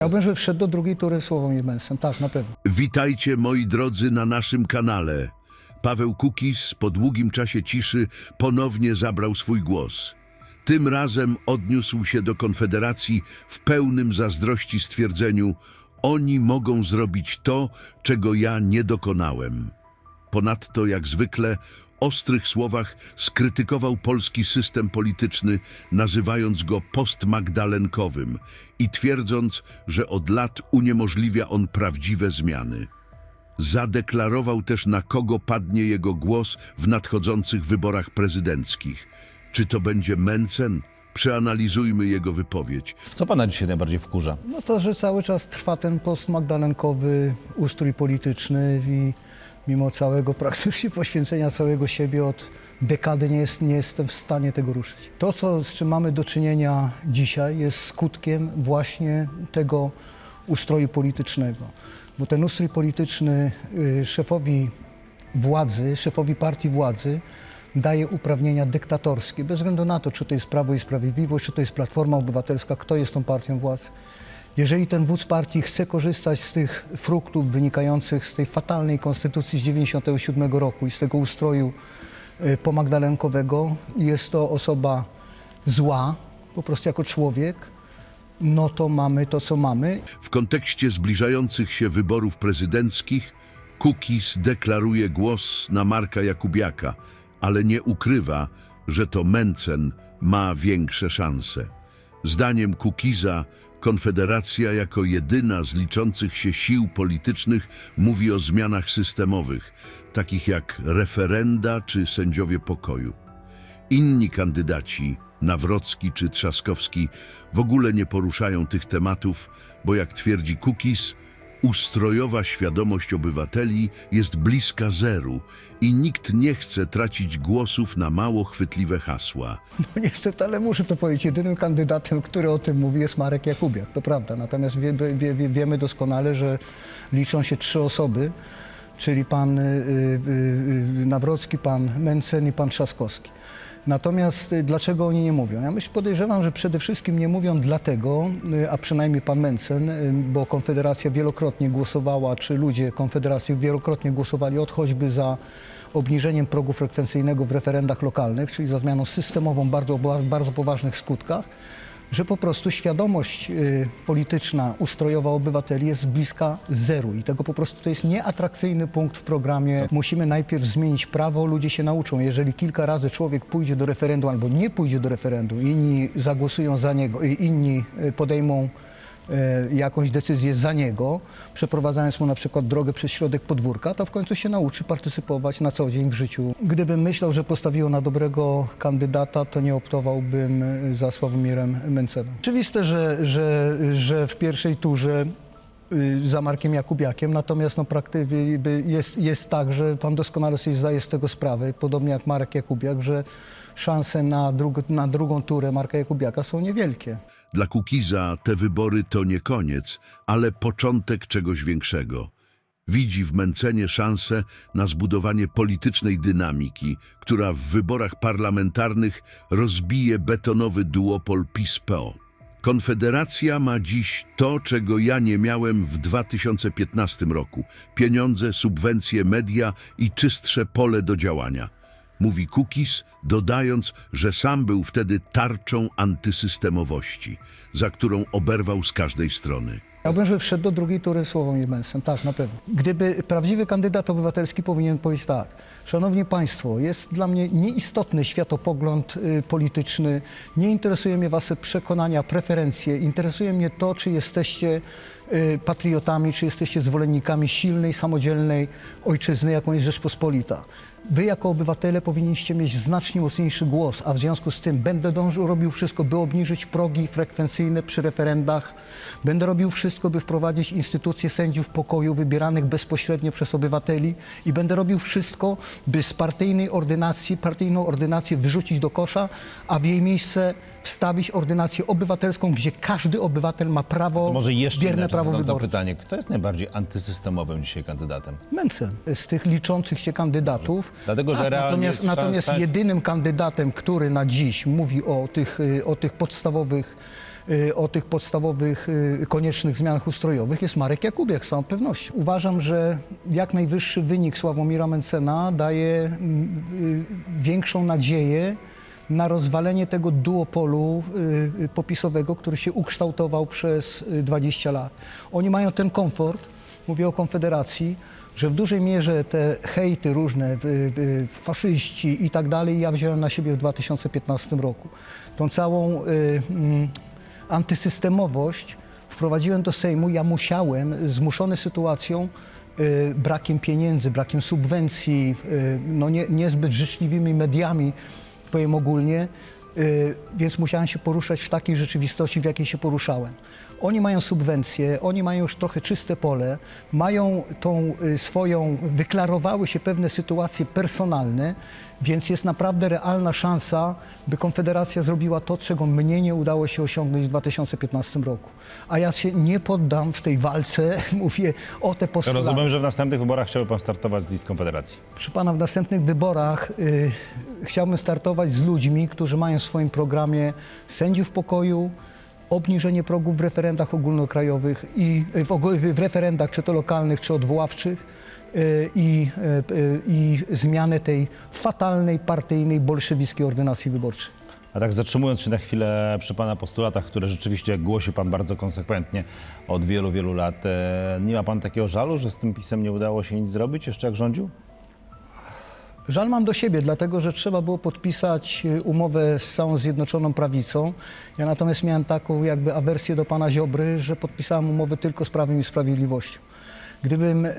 Chciałbym, żeby wszedł do drugiej tury Sławomir Mencen. Tak, na pewno. Witajcie moi drodzy na naszym kanale. Paweł Kukis po długim czasie ciszy ponownie zabrał swój głos. Tym razem odniósł się do Konfederacji w pełnym zazdrości stwierdzeniu oni mogą zrobić to, czego ja nie dokonałem. Ponadto, jak zwykle, ostrych słowach skrytykował polski system polityczny, nazywając go postmagdalenkowym i twierdząc, że od lat uniemożliwia on prawdziwe zmiany. Zadeklarował też, na kogo padnie jego głos w nadchodzących wyborach prezydenckich. Czy to będzie Mencen? Przeanalizujmy jego wypowiedź. Co pana dzisiaj najbardziej wkurza? No to, że cały czas trwa ten postmagdalenkowy ustrój polityczny i mimo całego praktycznie poświęcenia całego siebie od dekady nie, jest, nie jestem w stanie tego ruszyć. To, co, z czym mamy do czynienia dzisiaj, jest skutkiem właśnie tego ustroju politycznego. Bo ten ustrój polityczny y, szefowi władzy, szefowi partii władzy daje uprawnienia dyktatorskie, bez względu na to, czy to jest Prawo i Sprawiedliwość, czy to jest Platforma Obywatelska, kto jest tą partią władzy. Jeżeli ten wódz partii chce korzystać z tych fruktów wynikających z tej fatalnej konstytucji z 1997 roku i z tego ustroju y, pomagdalenkowego, jest to osoba zła, po prostu jako człowiek, no to mamy to, co mamy. W kontekście zbliżających się wyborów prezydenckich Kukis deklaruje głos na Marka Jakubiaka, ale nie ukrywa, że to Mencen ma większe szanse. Zdaniem Kukiza Konfederacja jako jedyna z liczących się sił politycznych mówi o zmianach systemowych, takich jak referenda czy sędziowie pokoju. Inni kandydaci, Nawrocki czy Trzaskowski, w ogóle nie poruszają tych tematów, bo jak twierdzi Kukis, ustrojowa świadomość obywateli jest bliska zeru i nikt nie chce tracić głosów na mało chwytliwe hasła. No niestety, ale muszę to powiedzieć, jedynym kandydatem, który o tym mówi jest Marek Jakubiak, to prawda. Natomiast wie, wie, wie, wiemy doskonale, że liczą się trzy osoby, czyli pan y, y, y, Nawrocki, pan Mencen i pan Trzaskowski. Natomiast y, dlaczego oni nie mówią? Ja myślę, podejrzewam, że przede wszystkim nie mówią dlatego, y, a przynajmniej pan Mencen, y, bo Konfederacja wielokrotnie głosowała, czy ludzie Konfederacji wielokrotnie głosowali od choćby za obniżeniem progu frekwencyjnego w referendach lokalnych, czyli za zmianą systemową bardzo, bardzo poważnych skutkach, że po prostu świadomość y, polityczna, ustrojowa obywateli jest bliska zeru i tego po prostu to jest nieatrakcyjny punkt w programie. Musimy najpierw zmienić prawo, ludzie się nauczą. Jeżeli kilka razy człowiek pójdzie do referendum albo nie pójdzie do referendum, inni zagłosują za niego i inni y, podejmą jakąś decyzję za niego, przeprowadzając mu na przykład drogę przez środek podwórka, to w końcu się nauczy partycypować na co dzień w życiu. Gdybym myślał, że postawiło na dobrego kandydata, to nie optowałbym e, za Sławomirem Mencenem. Oczywiste, że, że, że w pierwszej turze y, za Markiem Jakubiakiem, natomiast no, praktycznie jest, jest tak, że pan doskonale sobie zdaje z tego sprawę, podobnie jak Marek Jakubiak, że szanse na, drug, na drugą turę Marka Jakubiaka są niewielkie. Dla Kukiza te wybory to nie koniec, ale początek czegoś większego. Widzi w Mencenie szansę na zbudowanie politycznej dynamiki, która w wyborach parlamentarnych rozbije betonowy duopol PiS-PO. Konfederacja ma dziś to, czego ja nie miałem w 2015 roku. Pieniądze, subwencje, media i czystsze pole do działania. Mówi Kukis, dodając, że sam był wtedy tarczą antysystemowości, za którą oberwał z każdej strony. Chciałbym, żeby wszedł do drugiej tury Sławomir Mencen, tak, na pewno. Gdyby prawdziwy kandydat obywatelski powinien powiedzieć tak, szanowni państwo, jest dla mnie nieistotny światopogląd y, polityczny, nie interesuje mnie wasze przekonania, preferencje, interesuje mnie to, czy jesteście y, patriotami, czy jesteście zwolennikami silnej, samodzielnej ojczyzny, jaką jest Rzeczpospolita. Wy jako obywatele powinniście mieć znacznie mocniejszy głos, a w związku z tym będę dążył, robił wszystko, by obniżyć progi frekwencyjne przy referendach. Będę robił wszystko, by wprowadzić instytucje sędziów pokoju wybieranych bezpośrednio przez obywateli i będę robił wszystko, by z partyjnej ordynacji, partyjną ordynację wyrzucić do kosza, a w jej miejsce wstawić ordynację obywatelską, gdzie każdy obywatel ma prawo, może jeszcze bierne inaczej prawo wyboru. pytanie. Kto jest najbardziej antysystemowym dzisiaj kandydatem? Mencen. Z tych liczących się kandydatów. Dlatego, że tak, realnie natomiast, jest natomiast szansa- jedynym kandydatem, który na dziś mówi o tych, y, o tych podstawowych y, o tych podstawowych, y, koniecznych zmianach ustrojowych jest Marek Jakubiak, z całą pewnością. Uważam, że jak najwyższy wynik Sławomira Mencena daje mm, y, większą nadzieję na rozwalenie tego duopolu y, y, popisowego, który się ukształtował przez y, 20 lat. Oni mają ten komfort, mówię o Konfederacji, że w dużej mierze te hejty różne, y, y, faszyści i tak dalej, ja wziąłem na siebie w 2015 roku. Tą całą y, mm, antysystemowość wprowadziłem do Sejmu, ja musiałem, zmuszony sytuacją, y, brakiem pieniędzy, brakiem subwencji, y, no nie, niezbyt życzliwymi mediami, powiem ogólnie, więc musiałem się poruszać w takiej rzeczywistości, w jakiej się poruszałem. Oni mają subwencje, oni mają już trochę czyste pole, mają tą y, swoją, wyklarowały się pewne sytuacje personalne, więc jest naprawdę realna szansa, by Konfederacja zrobiła to, czego mnie nie udało się osiągnąć w 2015 roku. A ja się nie poddam w tej walce, mówię o te postulaty. Rozumiem, że w następnych wyborach chciałby pan startować z list Konfederacji. Proszę pana, w następnych wyborach y, chciałbym startować z ludźmi, którzy mają w swoim programie sędziów pokoju, obniżenie progów w referendach ogólnokrajowych i y, w, w referendach czy to lokalnych, czy odwoławczych y, i, y, i zmianę tej fatalnej, partyjnej, bolszewickiej ordynacji wyborczej. A tak zatrzymując się na chwilę przy pana postulatach, które rzeczywiście głosi pan bardzo konsekwentnie od wielu, wielu lat, e, nie ma pan takiego żalu, że z tym pisem nie udało się nic zrobić jeszcze jak rządził? Żal mam do siebie, dlatego że trzeba było podpisać y, umowę z całą Zjednoczoną Prawicą. Ja natomiast miałem taką jakby awersję do pana Ziobry, że podpisałem umowę tylko z Prawem i Sprawiedliwością. Gdybym, y,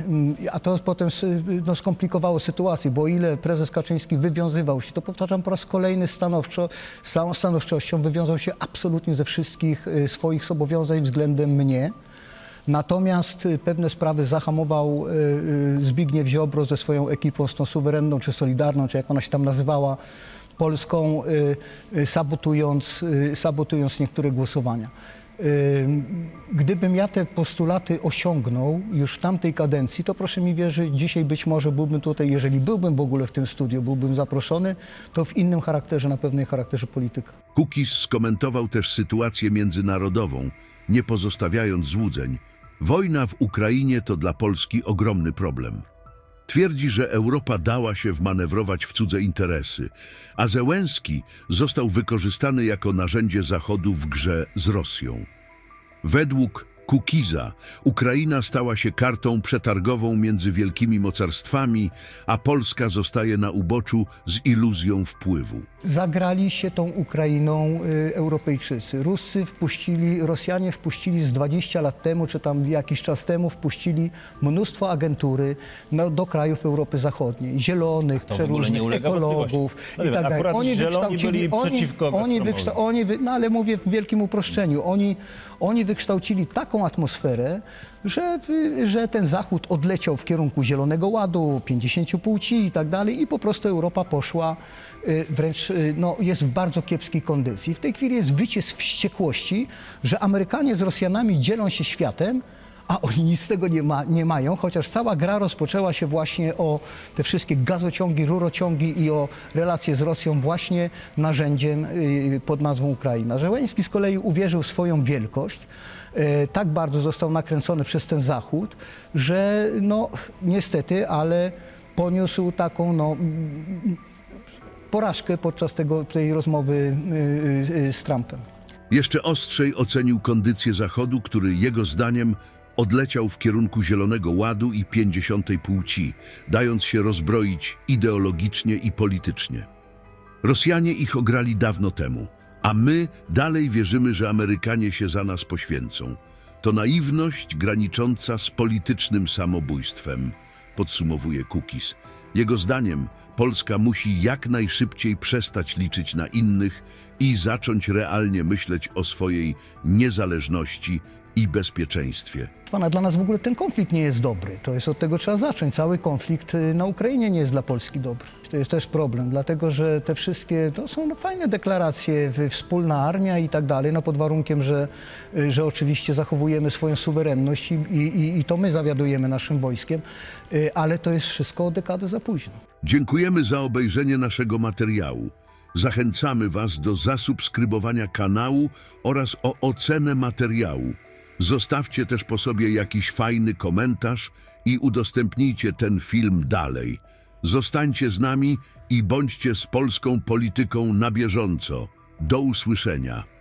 mm, a to potem y, no, skomplikowało sytuację, bo ile prezes Kaczyński wywiązywał się, to powtarzam po raz kolejny stanowczo, z całą stanowczością wywiązał się absolutnie ze wszystkich swoich zobowiązań względem mnie. Natomiast y, pewne sprawy zahamował y, y, Zbigniew Ziobro ze swoją ekipą, z tą suwerenną czy solidarną, czy jak ona się tam nazywała, Polską, sabotując, sabotując niektóre głosowania. Gdybym ja te postulaty osiągnął już w tamtej kadencji, to proszę mi wierzyć, dzisiaj być może byłbym tutaj, jeżeli byłbym w ogóle w tym studiu, byłbym zaproszony, to w innym charakterze, na pewnej charakterze polityka. Kukis skomentował też sytuację międzynarodową, nie pozostawiając złudzeń. Wojna w Ukrainie to dla Polski ogromny problem. Twierdzi, że Europa dała się wmanewrować w cudze interesy, a Zełenski został wykorzystany jako narzędzie Zachodu w grze z Rosją. Według Kukiza Ukraina stała się kartą przetargową między wielkimi mocarstwami, a Polska zostaje na uboczu z iluzją wpływu. Zagrali się tą Ukrainą y, Europejczycy. Ruscy wpuścili, Rosjanie wpuścili z 20 lat temu, czy tam jakiś czas temu, wpuścili mnóstwo agentury no, do krajów Europy Zachodniej. Zielonych, To przeróżnych ekologów. No i tak dalej. byli przeciwko oni, wykszta- oni wy, no ale mówię w wielkim uproszczeniu. Oni, oni wykształcili taką atmosferę, że, że ten Zachód odleciał w kierunku Zielonego Ładu, 50 płci i tak dalej i po prostu Europa poszła y, wręcz, y, no, jest w bardzo kiepskiej kondycji. W tej chwili jest wycie z wściekłości, że Amerykanie z Rosjanami dzielą się światem, a oni nic z tego nie, ma, nie mają, chociaż cała gra rozpoczęła się właśnie o te wszystkie gazociągi, rurociągi i o relacje z Rosją właśnie narzędziem y, pod nazwą Ukraina. Żeleński z kolei uwierzył w swoją wielkość, e, tak bardzo został nakręcony przez ten Zachód, że no niestety, ale poniósł taką no, porażkę podczas tego, tej rozmowy y, y, z Trumpem. Jeszcze ostrzej ocenił kondycję Zachodu, który jego zdaniem odleciał w kierunku Zielonego Ładu i 50. płci, dając się rozbroić ideologicznie i politycznie. Rosjanie ich ograli dawno temu, a my dalej wierzymy, że Amerykanie się za nas poświęcą. To naiwność granicząca z politycznym samobójstwem, podsumowuje Kukis. Jego zdaniem Polska musi jak najszybciej przestać liczyć na innych i zacząć realnie myśleć o swojej niezależności i bezpieczeństwie. Pana, dla nas w ogóle ten konflikt nie jest dobry. To jest od tego trzeba zacząć. Cały konflikt y, na Ukrainie nie jest dla Polski dobry. To jest też problem, dlatego że te wszystkie, to są no, fajne deklaracje, wspólna armia i tak dalej, no pod warunkiem, że, y, że oczywiście zachowujemy swoją suwerenność i, i, i to my zawiadujemy naszym wojskiem, y, ale to jest wszystko o dekadę za późno. Dziękujemy za obejrzenie naszego materiału. Zachęcamy Was do zasubskrybowania kanału oraz o ocenę materiału. Zostawcie też po sobie jakiś fajny komentarz i udostępnijcie ten film dalej. Zostańcie z nami i bądźcie z polską polityką na bieżąco. Do usłyszenia.